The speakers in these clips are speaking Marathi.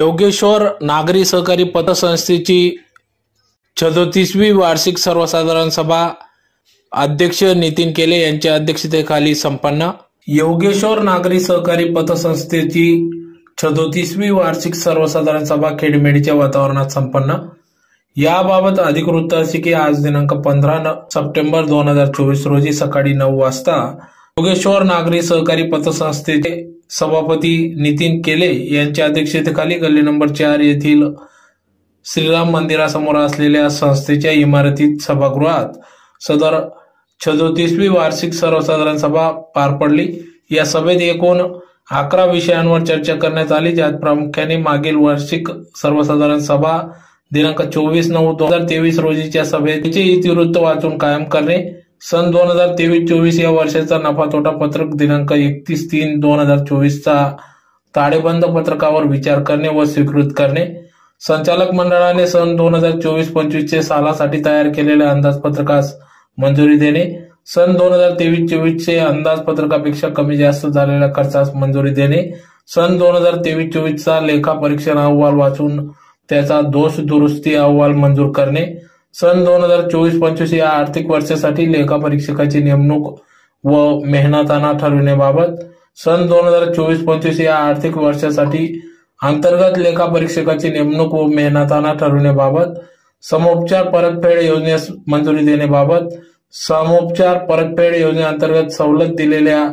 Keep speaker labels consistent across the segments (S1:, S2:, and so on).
S1: योगेश्वर नागरी सहकारी पतसंस्थेची सदोतीसवी वार्षिक सर्वसाधारण सभा अध्यक्ष नितीन केले यांच्या अध्यक्षतेखाली संपन्न. योगेश्वर नागरी सहकारी पतसंस्थेची सदोतीसवी वार्षिक सर्वसाधारण सभा खेडमेडीच्या वातावरणात संपन्न. याबाबत अधिकृत अशी की आज दिनांक पंधरा सप्टेंबर दोन हजार चोवीस रोजी सकाळी नऊ वाजता योगेश्वर नागरी सहकारी पतसंस्थेचे सभापती नितीन केले यांच्या अध्यक्षतेखाली गल्ली नंबर चार येथील श्रीराम मंदिरासमोर असलेल्या संस्थेच्या इमारतीत सभागृहात सदर छदोतीसवी वार्षिक सर्वसाधारण सभा पार पडली. या सभेत एकूण अकरा विषयांवर चर्चा करण्यात आली. ज्यात प्रामुख्याने मागील वार्षिक सर्वसाधारण सभा दिनांक चोवीस नऊ दोन हजार तेवीस रोजीच्या सभेचे इतिवृत्त वाचून कायम करणे सन दोन हजार तेवीस चोवीस या वर्षाचा नफा तोटा पत्रक दिनांक एकतीस तीन दोन हजार चोवीसचा ताळेबंद पत्रकावर विचार करणे व स्वीकृत करणे. संचालक मंडळाने सन दोन हजार चोवीस पंचवीसच्या सालासाठी तयार केलेल्या अंदाजपत्रकास मंजुरी देणे. सन दोन हजार तेवीस चोवीसचे अंदाजपत्रकापेक्षा कमी जास्त झालेल्या खर्चास मंजुरी देणे. सन दोन हजार तेवीस चोवीसचा लेखा परीक्षण अहवाल वाचून त्याचा दोष दुरुस्ती अहवाल मंजूर करणे. सन दोन हजार चोवीस पंचवीस या आर्थिक वर्षासाठी लेखा परीक्षकाची नेमणूक व मेहनताना ठरविण्याबाबत सन दोन हजार चोवीस पंचवीस या आर्थिक वर्षासाठी अंतर्गत लेखा परीक्षकाची नेमणूक व मेहनताना ठरविण्याबाबत समोपचार परतफेड योजनेस मंजुरी देण्याबाबत समोपचार परतफेड योजनेअंतर्गत सवलत दिलेल्या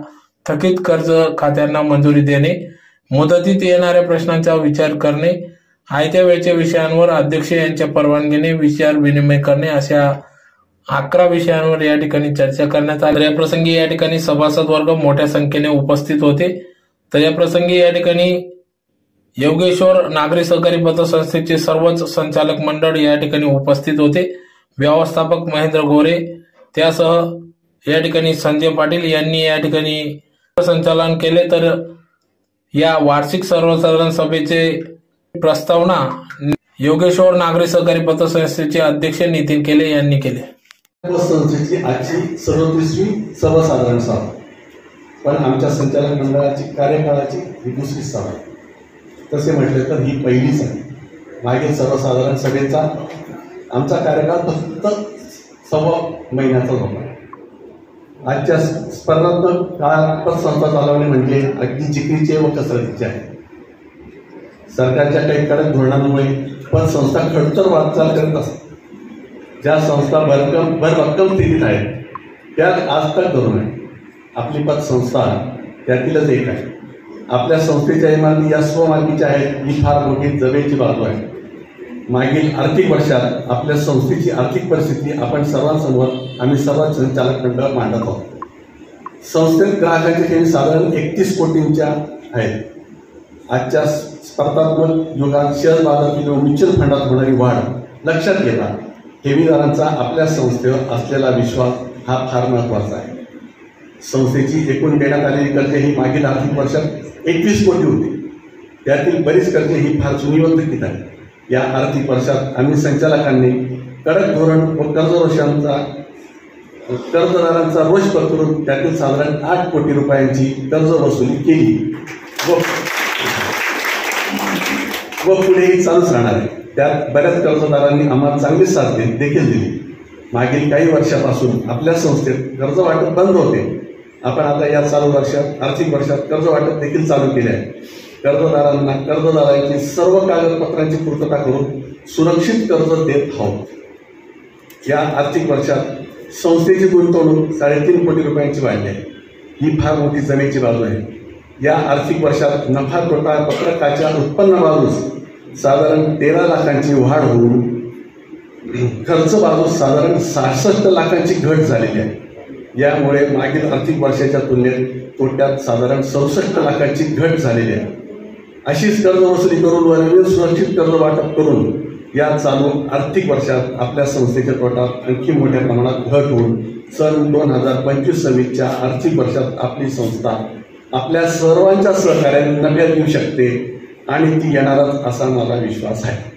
S1: थकीत कर्ज खात्यांना मंजुरी देणे मुदतीत येणाऱ्या प्रश्नांचा विचार करणे आयत्या वेळच्या विषयांवर अध्यक्ष यांच्या परवानगीने विचार विनिमय करणे अशा अकरा विषयांवर या ठिकाणी चर्चा करण्यात आली. या प्रसंगी या ठिकाणी सभासद वर्ग मोठ्या संख्येने उपस्थित होते. तर या प्रसंगी या ठिकाणी योगेश्वर नागरी सहकारी पतसंस्थेचे सर्वच संचालक मंडळ या ठिकाणी उपस्थित होते. व्यवस्थापक महेंद्र गोरे त्यासह या ठिकाणी संजय पाटील यांनी या ठिकाणी संचालन केले. तर या वार्षिक सर्वसाधारण सभेचे प्रस्तावना योगेश्वर नागरी सहकारी पतसंस्थेचे अध्यक्ष नितीन केले यांनी केले.
S2: पतसंस्थेची आजची सदोतीसवी सर्वसाधारण सभा. पण आमच्या संचालक मंडळाची कार्यकाळाची ही दुसरी सभा. तसे म्हटले तर ही पहिलीच आहे मागील सर्वसाधारण सभेचा आमचा कार्यकाळ फक्त सव्वा महिन्याचा होता. आजच्या स्पर्धात्मक काळात पतसंस्था चालवणे म्हणजे अगदी जिकरीचे व कसरतीचे आहे. सरकारच्या काही कडक धोरणांमुळे पतसंस्था खडतर वाटचाल करत असतात ज्या संस्था भरकम भरभक्कम स्थितीत आहेत त्या आज तक धरून आहे आपली पतसंस्था त्यातीलच एक आहे. आपल्या संस्थेच्या इमारती या स्वमालकीच्या आहेत ही फार मोठी जमेची बाजू आहे. मागील आर्थिक वर्षात आपल्या संस्थेची आर्थिक परिस्थिती आपण सर्वांसमोर आम्ही सर्व संचालक मंडळ मांडत आहोत. संस्थेत ग्राहकांचे संख्या साधारण एकतीस कोटींच्या आहेत. आजच्या स्पर्धात्मक युगात शेअर बाजार किंवा म्युच्युअल फंडात होणारी वाढ लक्षात घेता. ठेवीदारांचा आपल्या संस्थेवर असलेला विश्वास हा फार महत्त्वाचा आहे. संस्थेची एकूण देण्यात आलेली कर्जे ही मागील आर्थिक वर्षात एकवीस कोटी होती. त्यातील बरीच कर्जे ही फार जुनी व आहे या आर्थिक वर्षात आम्ही संचालकांनी कडक धोरण व कर्जरोषांचा कर्जदारांचा रोष पकडून त्यातील साधारण आठ कोटी रुपयांची कर्ज वसुली केली. व व पुढेही चालूच राहणार आहे. त्यात बऱ्याच कर्जदारांनी आम्हाला चांगली साथ देखील दिली. मागील काही वर्षापासून आपल्या संस्थेत कर्ज वाटप बंद होते. आपण आता या चालू वर्षात आर्थिक वर्षात कर्ज वाटप देखील चालू केले आहे. कर्जदारांना कर्जदारांची सर्व कागदपत्रांची पूर्तता करून सुरक्षित कर्ज देत आहोत. या आर्थिक वर्षात संस्थेची गुंतवणूक साडेतीन कोटी रुपयांची वाढली आहे. ही फार मोठी जमेची बाजू आहे. या आर्थिक वर्षात नफा तोटा पत्रकाच्या उत्पन्न बाजूस साधारण तेरा लाखांची वाढ होऊन खर्च बाजूस साधारण सहासष्ट लाखांची घट झालेली आहे. यामुळे मागील आर्थिक वर्षाच्या तुलनेत तोट्यात साधारण सदुसष्ट लाखांची घट झालेली आहे. अशीच कर्ज वसुली करून व नवीन सुरक्षित कर्ज वाटप करून या चालू आर्थिक वर्षात आपल्या संस्थेच्या तोटात आणखी मोठ्या प्रमाणात घट होऊन सन दोन हजार पंचवीस सव्वीसच्या आर्थिक वर्षात आपली संस्था आपल्या सर्वांच्या सहकार्याने नफ्यात येऊ शकते. आणि ती येणारच असा मला विश्वास आहे.